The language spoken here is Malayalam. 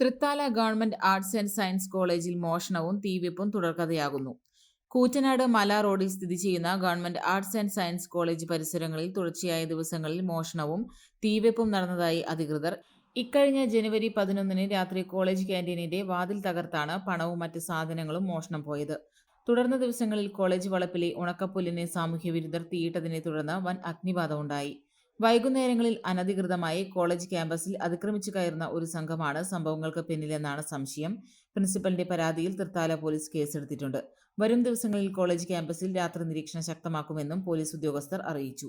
Thrithala government arts and science കോളേജിൽ മോഷണവും തീവെപ്പും തുടർക്കഥയാകുന്നു. കൂറ്റനാട് മല റോഡിൽ സ്ഥിതി ചെയ്യുന്ന government arts and science college പരിസരങ്ങളിൽ തുടർച്ചയായ ദിവസങ്ങളിൽ മോഷണവും തീവെപ്പും നടന്നതായി അധികൃതർ. ഇക്കഴിഞ്ഞ ജനുവരി പതിനൊന്നിന് രാത്രി കോളേജ് ക്യാന്റീനിന്റെ വാതിൽ തകർത്താണ് പണവും മറ്റ് സാധനങ്ങളും മോഷണം പോയത്. തുടർന്ന ദിവസങ്ങളിൽ കോളേജ് വളപ്പിലെ ഉണക്കപ്പുല്ലിനെ സാമൂഹ്യ വിരുദ്ധർ തീയിട്ടതിനെ തുടർന്ന് വൻ അഗ്നിബാധ ഉണ്ടായി വൈകുന്നേരങ്ങളിൽ അനധികൃതമായി കോളേജ് ക്യാമ്പസിൽ അതിക്രമിച്ചു കയറുന്ന ഒരു സംഘമാണ് സംഭവങ്ങൾക്ക് പിന്നിലെന്നാണ് സംശയം. പ്രിൻസിപ്പലിന്റെ പരാതിയിൽ തൃത്താല പോലീസ് കേസെടുത്തിട്ടുണ്ട്. വരും ദിവസങ്ങളിൽ കോളേജ് ക്യാമ്പസിൽ രാത്രി നിരീക്ഷണം ശക്തമാക്കുമെന്നും പോലീസ് ഉദ്യോഗസ്ഥർ അറിയിച്ചു.